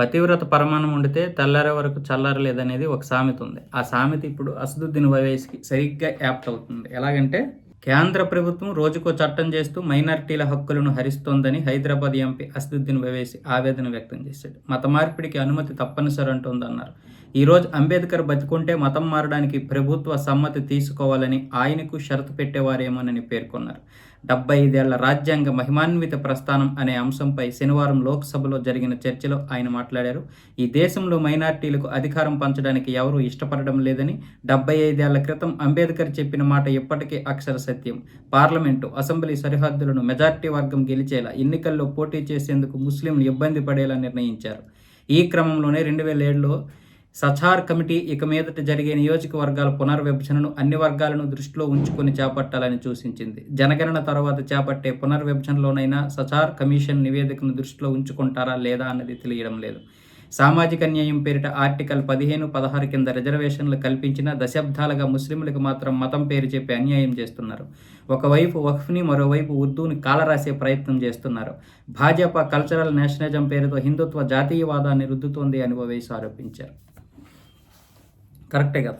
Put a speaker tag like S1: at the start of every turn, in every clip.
S1: పతివ్రత పరమాణం వండితే తెల్లారే వరకు చల్లారలేదనేది ఒక సామెత ఉంది. ఆ సామెత ఇప్పుడు అసదుద్దీన్ ఓవైసీకి సరిగ్గా యాప్ట్ అవుతుంది. ఎలాగంటే కేంద్ర ప్రభుత్వం రోజుకో చట్టం చేస్తూ మైనారిటీల హక్కులను హరిస్తోందని హైదరాబాద్ ఎంపీ అసదుద్దీన్ ఓవైసీ ఆవేదన వ్యక్తం చేశాడు. మత మార్పిడికి అనుమతి తప్పనిసరి అంటోందన్నారు ఈరోజు అంబేద్కర్ బతికుంటే మతం మారడానికి ప్రభుత్వ సమ్మతి తీసుకోవాలని ఆయనకు షరతు పెట్టేవారేమోనని పేర్కొన్నారు. డెబ్బై ఐదేళ్ళ రాజ్యాంగ మహిమాన్విత ప్రస్థానం అనే అంశంపై శనివారం లోక్సభలో జరిగిన చర్చలో ఆయన మాట్లాడారు. ఈ దేశంలో మైనార్టీలకు అధికారం పంచడానికి ఎవరూ ఇష్టపడడం లేదని డెబ్బై ఐదేళ్ళ క్రితం అంబేద్కర్ చెప్పిన మాట ఇప్పటికీ అక్షర సత్యం. పార్లమెంటు అసెంబ్లీ సరిహద్దులను మెజార్టీ వర్గం గెలిచేలా ఎన్నికల్లో పోటీ చేసేందుకు ముస్లింలు ఇబ్బంది పడేలా నిర్ణయించారు. ఈ క్రమంలోనే రెండు వేల ఏడులో సచార్ కమిటీ ఇక మీదట జరిగే నియోజకవర్గాల పునర్విభజనను అన్ని వర్గాలను దృష్టిలో ఉంచుకొని చేపట్టాలని సూచించింది. జనగణన తర్వాత చేపట్టే పునర్విభజనలోనైనా సచార్ కమిషన్ నివేదికను దృష్టిలో ఉంచుకుంటారా లేదా అన్నది తెలియడం లేదు. సామాజిక న్యాయం పేరిట ఆర్టికల్ పదిహేను పదహారు కింద రిజర్వేషన్లు కల్పించిన దశాబ్దాలుగా ముస్లింలకు మాత్రం మతం పేరు చెప్పి అన్యాయం చేస్తున్నారు. ఒకవైపు వక్ఫ్ని మరోవైపు ఉర్దూని కాలరాసే ప్రయత్నం చేస్తున్నారు. భాజపా కల్చరల్ నేషనలిజం పేరుతో హిందుత్వ జాతీయవాదాన్ని రుద్దుతోంది అని ఓవైసి ఆరోపించారు. కరెక్టే కదా.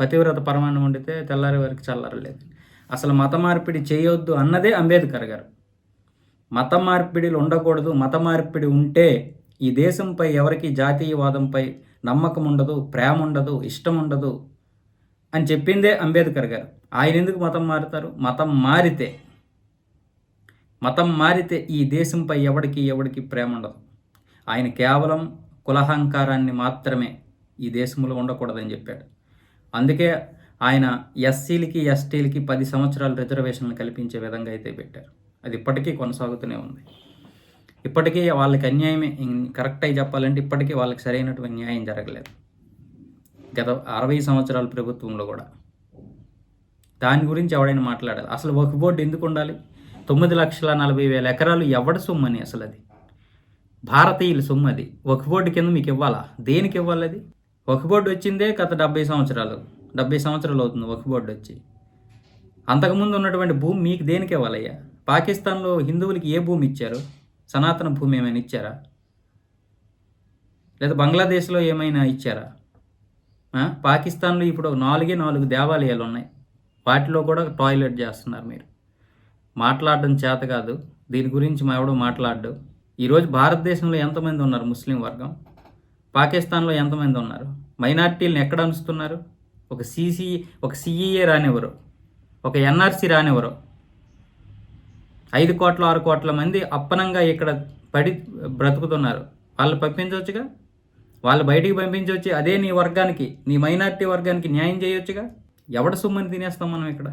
S1: పతివ్రత పరమాణం వండితే తెల్లారి వరకు చల్లారలేదు. అసలు మత మార్పిడి చేయొద్దు అన్నదే అంబేద్కర్ గారు. మత మార్పిడిలు ఉండకూడదు మత మార్పిడి ఉంటే ఈ దేశంపై ఎవరికి జాతీయవాదంపై నమ్మకం ఉండదు ప్రేమ ఉండదు ఇష్టం ఉండదు అని చెప్పిందే అంబేద్కర్ గారు. ఆయన ఎందుకు మతం మారుతారు? మతం మారితే మతం మారితే ఈ దేశంపై ఎవడికి ఎవడికి ప్రేమ ఉండదు. ఆయన కేవలం కులహంకారాన్ని మాత్రమే ఈ దేశంలో ఉండకూడదని చెప్పాడు. అందుకే ఆయన ఎస్సీలకి ఎస్టీలకి పది సంవత్సరాల రిజర్వేషన్లు కల్పించే విధంగా అయితే పెట్టారు. అది ఇప్పటికీ కొనసాగుతూనే ఉంది. ఇప్పటికీ వాళ్ళకి అన్యాయమే కరెక్ట్ అయి చెప్పాలంటే ఇప్పటికీ వాళ్ళకి సరైనటువంటి న్యాయం జరగలేదు. గత అరవై సంవత్సరాల ప్రభుత్వంలో కూడా. దాని గురించి ఎవడైనా మాట్లాడాలి? అసలు ఒక బోర్డు ఎందుకు ఉండాలి? తొమ్మిది లక్షల నలభై వేల ఎకరాలు ఎవడి అని అసలు అది? భారతీయుల సొమ్ము అది. ఒక బోర్డు కింద మీకు ఇవ్వాలా? దేనికి ఇవ్వాలి అది? ఒక బోర్డు వచ్చిందే గత డెబ్బై సంవత్సరాలు. డెబ్బై సంవత్సరాలు అవుతుంది ఒక బోర్డు వచ్చి. అంతకుముందు ఉన్నటువంటి భూమి మీకు దేనికి ఇవ్వాలయ్యా? పాకిస్తాన్లో హిందువులకి ఏ భూమి ఇచ్చారు? సనాతన భూమి ఏమైనా ఇచ్చారా? లేదా బంగ్లాదేశ్లో ఏమైనా ఇచ్చారా? పాకిస్తాన్లో ఇప్పుడు నాలుగే నాలుగు దేవాలయాలు ఉన్నాయి. వాటిలో కూడా టాయిలెట్ చేస్తున్నారు మీరు. మాట్లాడడం చేత కాదు. దీని గురించి మా ఎవడో మాట్లాడడు. ఈరోజు భారతదేశంలో ఎంతమంది ఉన్నారు ముస్లిం వర్గం? పాకిస్తాన్లో ఎంతమంది ఉన్నారు? మైనార్టీలను ఎక్కడ ఉంచుతున్నారు ఒక సీసీ ఒక సిఈఏ రానివ్వరు. ఒక ఎన్ఆర్సీ రానివ్వరు. ఐదు కోట్ల ఆరు కోట్ల మంది అప్పనంగా ఇక్కడ పడి బ్రతుకుతున్నారు. వాళ్ళు పంపించవచ్చుగా? వాళ్ళు బయటికి పంపించవచ్చు అదే నీ వర్గానికి నీ మైనార్టీ వర్గానికి న్యాయం చేయొచ్చుగా ఎవడ సొమ్మని తినేస్తాం మనం ఇక్కడ?